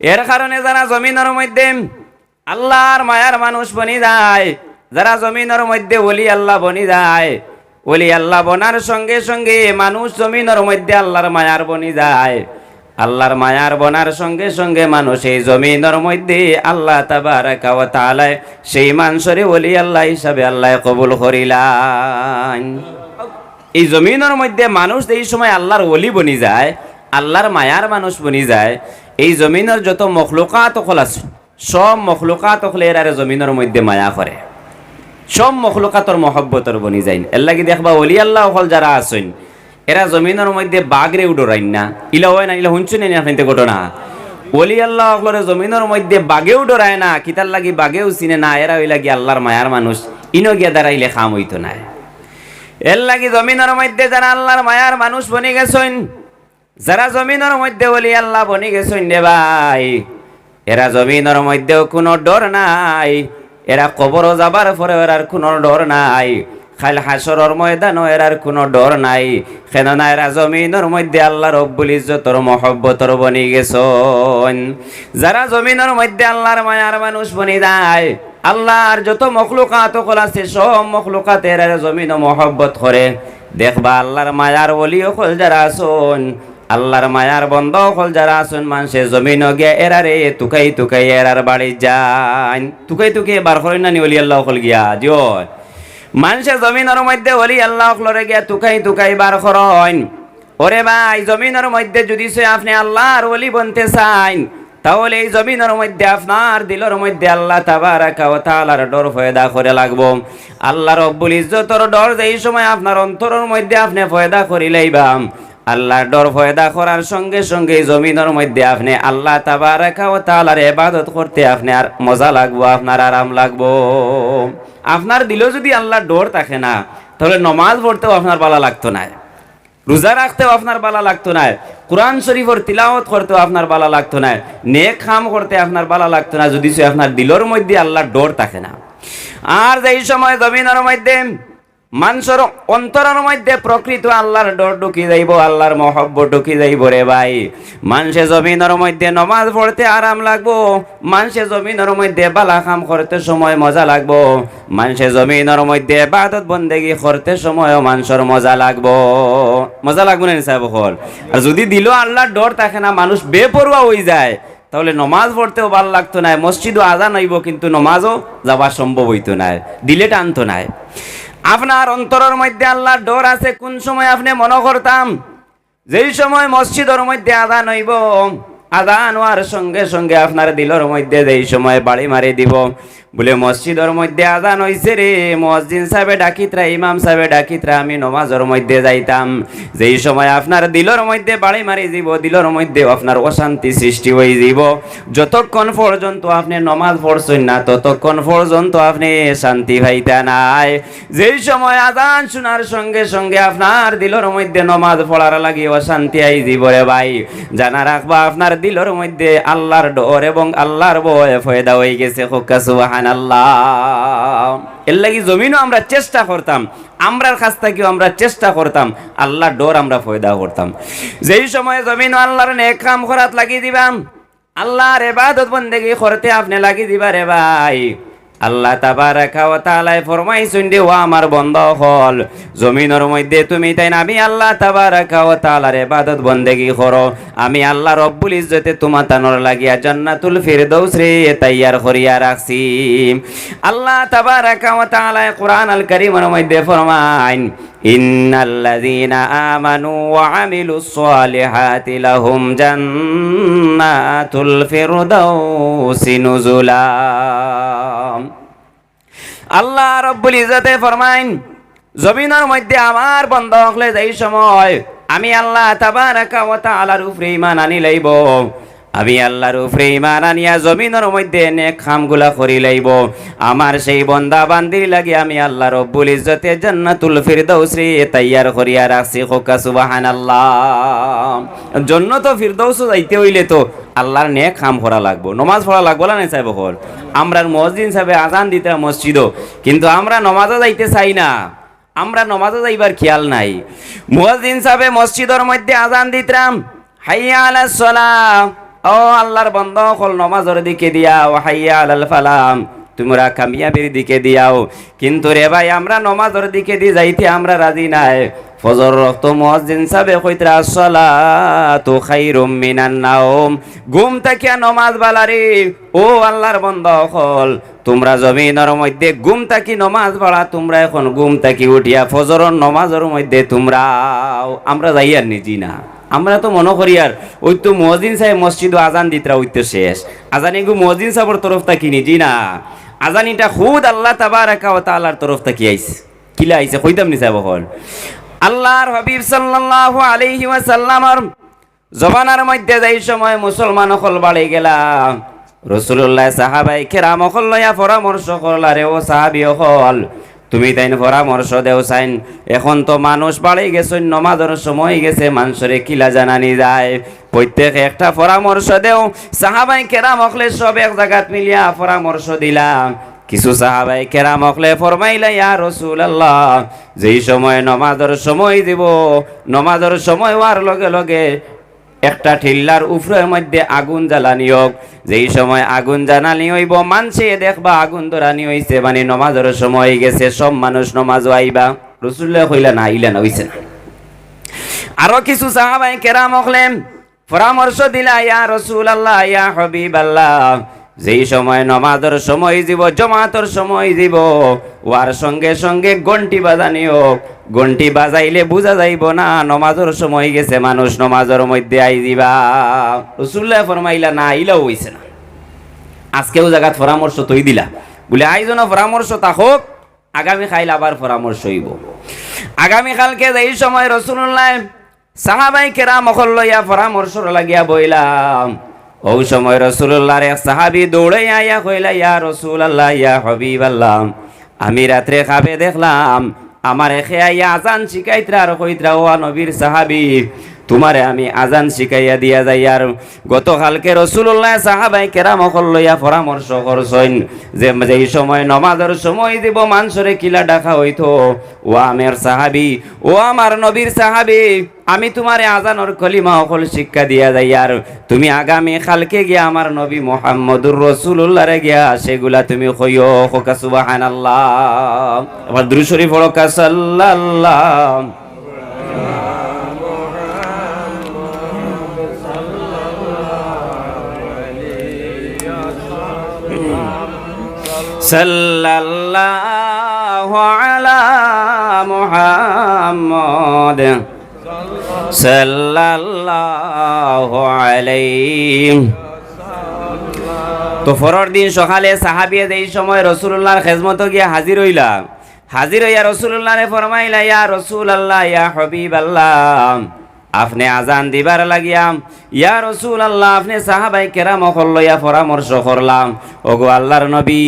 এর কারণে যারা জমিনের মধ্যে আল্লাহর মায়ার মানুষ বনি যায়, যারা জমিনের মধ্যে ওলি আল্লাহ বনি যায়, ওলি আল্লাহ বনার সঙ্গে সঙ্গে মানুষ জমিনের মধ্যে আল্লাহর মায়ার বনি যায়। আল্লাহর মায়ার বনার সঙ্গে সঙ্গে মানুষ এই জমিনের মধ্যে আল্লাহ তাআলা সেই মানুষরে ওলি আল্লাহ হিসাবে আল্লাহ কবুল করিলান। এই জমিনের মধ্যে মানুষ এই সময় আল্লাহর ওলি বনি যায়, আল্লাহর মায়ার মানুষ বনি যায় এই জমিনের যত মখলুকাত অকল আছে, সব মখলুকাত অকল এর আর জমিনের মধ্যে মায়া করে। সব মখলুকাতর মহব্বতর বনি যাইন। এর লাগি দেখবা অলি আল্লাহ অকল যারা আছেন, এরা জমিনের মধ্যে বাগরে উডোরাইন না। ইলা হয় না, ইলা শুনছুন না আপনি ঘটনা অলি আল্লাহ অকলরে জমিনের মধ্যে বাগেও ডরায় না, কিতার লাগি বাগেও চিনে না, এরা ওই লাগি আল্লাহর মায়ার মানুষ, ইনো গিয়া দাঁড়াইলে খাম হইতো না। এর লাগি জমিনের মধ্যে যারা আল্লাহর মায়ার মানুষ বনি গেছেন যারা জমিনের মধ্যে বলি, আল্লাহ বনি গেছেন রে ভাই। এরা জমিনের মধ্যেও কোনো ডর নাই। এরা কবরও যাবার পরে এরার কোনো ডর নাই। খাল হাসরের ময়দানও এরার কোনো ডর নাই। কেননা এরা জমিনের মধ্যে আল্লাহ রব্বুল ইজ্জতর মহব্বতর বনি গেছন। যারা জমিনের মধ্যে আল্লাহর মায়ার মানুষ বনি যায়, আল্লাহর যত মখলুকাত কল আছে, সব মখলুকাত এর জমিন মহব্বত করে। দেখবা আল্লাহর মায়ার বলি কল যারা আসুন আল্লাহর মায়ার বন্ধ অকল যারা আসুন মানুষে জমিন গিয়া এরারে তুকাই তুকাই এরার বাড়ি যান। তুকাই তুকাই বার করেন না নি অলি আল্লাহ হল গিয়া জিও মানুষে জমিনের মধ্যে অলি আল্লাহ অকলরে গিয়া তুকাই তুকাই বার করেন। ওরে ভাই, জমিনের মধ্যে যদি সে আপনি আল্লাহর অলি বনতে চান, তাহলে এই জমিনের মধ্যে আপনার দিলের মধ্যে আল্লাহ তাবারাকা ওয়া তাআলার ডর ফয়দা করে লাগবো। আল্লাহ রব্বুল ইজ্জতর ডর যেই সময় আপনার অন্তরের মধ্যে আপনি ফয়দা করিলেইবাম আল্লাহর ডর ফয়দা করার সঙ্গে সঙ্গে জমিনের মধ্যে আপনি আল্লাহ তাবারাকা ওয়া তাআলার ইবাদত করতে আপনি আর মজা লাগবো, আপনার আরাম লাগবো। আপনার দিলেও যদি আল্লাহর ডর থাকে না, তাহলে নমাজ পড়তেও আপনার ভালো লাগতো না। রোজা রাখতেও আপনার বালা লাগতো না। কোরআন শরীফর তিলাওয়াত করতেও আপনার বালা লাগতো না। নেক খাম করতে আপনার বালা লাগতো না, যদি সে আপনার দিলর মধ্যে আল্লাহর ডর থাকে না। আর যেই সময় জমিনের মধ্যে মানুষের অন্তরের মধ্যে প্রকৃত আল্লাহর ডর ঢুকি যাইব, আল্লাহর মহব্ব ঢুকি যাইব রে ভাই। মানুষে জমিনের মধ্যে নমাজ পড়তে আরাম লাগবো মানুষে জমিনের মধ্যে বালা কাম করতে সময় মজা লাগবো মানুষে জমিনের মধ্যে বাদত বন্দেগি করতে সময় মানুষের মজা লাগবো। মজা লাগবো না সাহেব হল আর যদি দিল আল্লাহর ডর থাকে না মানুষ বেপরোয়া হয়ে যায়। তাহলে নমাজ পড়তেও ভালো লাগতো না, মসজিদও আজান হইব, কিন্তু নমাজও যাওয়া সম্ভব হইতো না, দিলে টানতো না। আপনার অন্তরের মধ্যে আল্লাহর ডোর আছে, কোন সময় আপনি মনে করতাম? যেই সময় মসজিদের মধ্যে আদান হইব, আদান হওয়ার সঙ্গে সঙ্গে আপনার দিলর মধ্যে যেই সময় বাড়ি মারি দিব বলে, মসজিদের মধ্যে আদান হইছে রে। মসজিদ সাহেবে, ডাকিতরা, ইমাম সাহেবে, ডাকিতরা, আমি নমাজের মধ্যে যাইতাম। যেই সময় আপনার দিলর মধ্যে বাড়ি মারি দিব দিলর মধ্যে আপনার অশান্তি সৃষ্টি হয়ে যাব। যতক্ষণ পর্যন্ত আপনি নমাজ পড়ছেন না, ততক্ষণ পর্যন্ত আপনি শান্তি পাইতে নাই। যেই সময় আজান শোনার সঙ্গে সঙ্গে আপনার দিলর মধ্যে নমাজ পড়ার লাগি অশান্তি আই দিব রে ভাই। জানা রাখবা, আপনার দিলর মধ্যে আল্লাহর ডর এবং আল্লাহর বয় ফয়দা হয়ে গেছে। হোক্কা সুবাহান আল্লাহ জমিনও আমরা চেষ্টা করতাম, আমরার কাছ থেকেও আমরা চেষ্টা করতাম আল্লাহর ডোর আমরা ফয়দা করতাম। যেই সময় জমিন আল্লাহর নেক কাম করাত লাগি দিবাম, আল্লাহর এবাদত বন্দেগি করতে আপনি লাগিয়ে দিবা রে ভাই। আল্লাহ তাবারাকা ওয়া তাআলা ফরমাইছেন যে, ও আমার বন্ধ হল জমিনের মধ্যে তুমি তাই না, আমি আল্লাহ তাবারাকা ওয়া তাআলার ইবাদত বন্দেগি করো। আমি আল্লাহ রব্বুল ইজ্জতে তোমা তানর লাগিয়া জান্নাতুল ফিরদৌস রে তৈয়ার করিয়া রাখছি। আল্লাহ তাবারাকা ওয়া তাআলা কোরআন আল কারীমের মধ্যে ফরমাইন, ইন্নাল্লাযীনা আমানু ওয়া আমিলুস সালিহাতি লাহুম জান্নাতুল ফিরদৌসি নুজুলা। আল্লাহ রব্বুল ইজাতে ফরমাইন, জমিনের মধ্যে আমার বন্ধ হলে যেই সময়, আমি আল্লাহ তাবারাকা ওয়া তাআলার উপরে ঈমান আনি লইব। আমি আল্লাহর উপরে ঈমান আনিয়া জমিনের মধ্যে নেক খামগুলা করি লইব। আমার সেই বন্দা বান্দির লাগি আমি আল্লাহ রব্বুল ইজ্জতে জান্নাতুল ফিরদৌস রে তৈয়ার করিয়া রাখছি। খোকা সুবহানাল্লাহ। জান্নাত ফিরদৌস যাইতে হইলে তো আল্লাহর নেক কাম করা লাগবো। নমাজ পড়া লাগবো না সাহেব হল? আমরা মসজিদ সাহেবে আজান দিতে মসজিদও। কিন্তু আমরা নমাজও যাইতে চাই না। আমরা নমাজও যাইবার খেয়াল নাই। মুয়াজ্জিন সাহেবে মসজিদের মধ্যে আজান দিতাম। হাইয়া আলাস সালাম। ও আল্লাহর বন্ধ হল নমাজের দিকে দিয়া দিয়াও, হাইয়া আলাল ফালাম। তোমরা কামিয়াবির দিকে দিয়াও। কিন্তু রে ভাই, আমরা নমাজের দিকে দি যাইতে আমরা রাজি নাই। ফজর রক্ত মুয়াজ্জিন সাবে কইতরা, সালাতু খাইরুম মিনান নাওম। ঘুম থাকিয়া নমাজ বালারে, ও আল্লাহর বন্ধ হল তোমরা জমিনের মধ্যে ঘুম থাকি নমাজ পড়া, তোমরা এখন ঘুম থাকি উঠিয়া ফজরের নমাজের মধ্যে তোমরা আমরা যাই আর নিজি না। আমরা তো মনে করি আর, ওই তো মসজিদ সাহেব মসজিদ আজান দিতরা ওই তো শেষ। আজানি গু মসজিদ সাহেবের তরফ থাকি নিজি না? আজানিটা খুদ আল্লাহ তাবারাকা ওয়া তাআলার তরফ থাকি আইছে? কিলা আইছে কইতাম নি সাহেব হল। আল্লাহর হাবিব সাল্লাল্লাহু আলাইহি ওয়াসাল্লামর জবানার মধ্যে যাই সময় মুসলমান হল বাড়ি গেলাম রসুল্লাহ সাহাবাই কেরাম হল লইয়া পরামর্শ করলারে ও সাহাবি হল তুমি তাইন পরামর্শ দেও সাইন। এখন তো মানুষ বাড়ি গেছে, নমাজের সময় গেছে, মানুষরে কিলা জানানি যায়। প্রত্যেক একটা পরামর্শ দেও। সাহাবাই কেরাম হকলে সব এক জায়গাত মিলিয়া পরামর্শ দিলাম। কিছু সাহাবাই কেরাম হকলে ফরমাইলা, ইয়া রসুল আল্লাহ যেই সময় নমাজের সময় দিব, নমাজের সময় হওয়ার লগে লগে একটা ঠিল্লার উফরের মধ্যে আগুন জ্বালানি হোক। যেই সময় আগুন জ্বালানি হইব মানছে দেখবা আগুন ধরানি হইছে মানে নমাজের সময় গেছে, সব মানুষ নমাজ আইবা। রসুল্লাহ হইলে না, আইলা না, হইছে না। আরও কিছু সাহাবাই কেরাম হকলেন পরামর্শ দিলা, ইয়া রসুল আল্লাহ ইয়া হবিব আল্লাহ যেই সময় নমাজের সময় দিব, জমাতর সময় দিব ওয়ার সঙ্গে সঙ্গে বাজানি হোক ঘন্টি বাজাইলে বুঝা যাইব না, নমাজের সময় গেছে মানুষ, নমাজের মধ্যে আই দিবা। রসুল্লাহ ফরমাইলা, না আইলাও হইছে না। আজকেও জায়গাত পরামর্শ তৈ দিলা। বলে আইজন পরামর্শ তা হোক, আগামী খাইল আবার পরামর্শ হইব। আগামী কালকে এই সময় রসুল্লাহ সাহাবাই কেরা মখল লইয়া পরামর্শ লাগিয়া বইলাম ও সময় রসুল্লাহর এক সাহাবি দৌড়ে আয়া কইলা, ইয়া রসুল আল্লাহ ইয়া হবিব আল্লাহ আমি রাত্রে খাবে দেখলাম, আমার এখে আইয়া আজান শিকাইত্রা আর কইত্রা, ও নবীর সাহাবি তোমারে আমি আজান শিখাইয়া দিয়া যাই, আর গতকালকে রসুল্লাহ সাহাবাই কেরাম অকল লইয়া পরামর্শ করছেন যে এই সময় নমাজের সময় দিব, মানসরে কিলা ডাকা হইতো। ও আমের সাহাবি, ও আমার নবীর সাহাবি, আমি তোমারে আজানর কলিমা অকল শিক্ষা দিয়া যাই, আর তুমি আগামী কালকে গিয়া আমার নবী মোহাম্মদুর রসুল্লাহরে গিয়া সেগুলা তুমি কইও খোকা সুবাহান আল্লাহ আবার দ্রুশরী ফড়কা সাল্লাল্লাহ সাল্লাল্লাহু আলা মুহাম্মদ সাল্লাল্লাহু আলাইহি। তো ফরর দিন সকালে সাহাবিয়ে এই সময় রসুল্লাহর খেজমত গিয়া হাজির হইলা, হাজির হইয়া রসুল্লাহরে ফরমাইলা, ইয়া রসুল আল্লাহ ইয়া হবিব আল্লাহ আপনি আজান দিবার লাগিয়াম ইয়া রসুল আল্লাহ আপনি সাহাবাই কেরাম লইয়া পরামর্শ করলাম। ওগো আল্লাহর নবী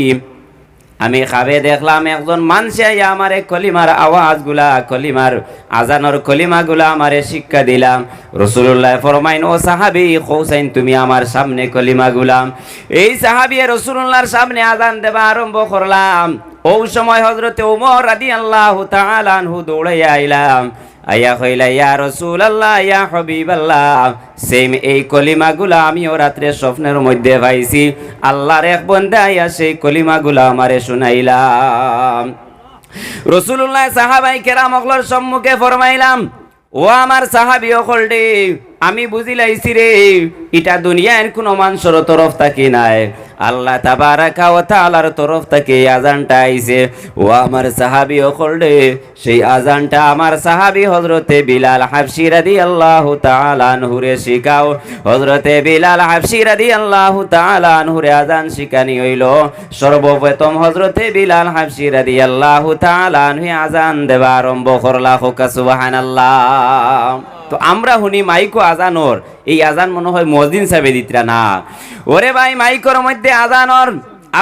আমি খাবে দেখলাম একজন মানুষে আমার কলিমার আওয়াজগুলা, কলিমার আজানোর কলিমাগুলা আমারে শিক্ষা দিলাম। রসুল্লাহ ফরমাইন, ও সাহাবি কৌসাইন তুমি আমার সামনে কলিমা গুলাম এই সাহাবি রসুল্লাহর সামনে আজান দেবা আরম্ভ করলাম। ও সময় হজরতে উমর আদি আল্লাহ তালানহু দৌড়াইয়া আইলাম। আয়া হইলা ইয়া রসুল আল্লাহ ইয়া হবিব আল্লাহ সেম এই কলিমাগুলা আমিও রাত্রে স্বপ্নের মধ্যে পাইছি। আল্লাহর এক বন্ধে আইয়া সেই কলিমাগুলা আমারে শুনাইলাম। রসুল্লাহ সাহাবাই কেরাম অকলর সম্মুখে ফরমাইলাম, ও আমার সাহাবি অকল ডে আমি বুঝিলাইছি রে এটা দুনিয়ার কোনো মানুষের তরফ থাকি নাই। আল্লাহ তাবারাকা ও তাআলার তরফ থেকে আজানটা আইছে। ও আমার সাহাবি অকল রে, সেই আজানটা আমার সাহাবি হজরতে বিলাল হাফসি রাদিয়াল্লাহু তাআলা আনহুরে শিখাও হজরতে বিলাল হাফসি রাদিয়াল্লাহু তাআলা আনহুরে আজান শিখানি হইল। সর্বপ্রথম হজরতে বিলাল হাফসি রাদিয়াল্লাহু তাআলা আনহু আজান দেবা আরম্ভ করলা হোক, সুবহানাল্লাহ। তো আমরা শুনি মাইকো আজানোর এই আজান মনে হয় মসজিদ সাহেবে দিতরা না। ওরে ভাই, মাইকোর মধ্যে আজানোর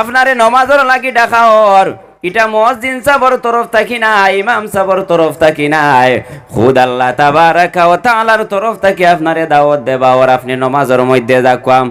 আপনারে নমাজর লাগি ডাকা হর এটা মসজিদ সাবর তরফ থাকি না ইমাম সাবর তরফ থাকি না খুদ আল্লাহ তাবারাকা ওয়া তাআলার তরফ থাকি আপনারে দাওয়াত দেবা ওর। আপনি নমাজের মধ্যে যাকুয়াম।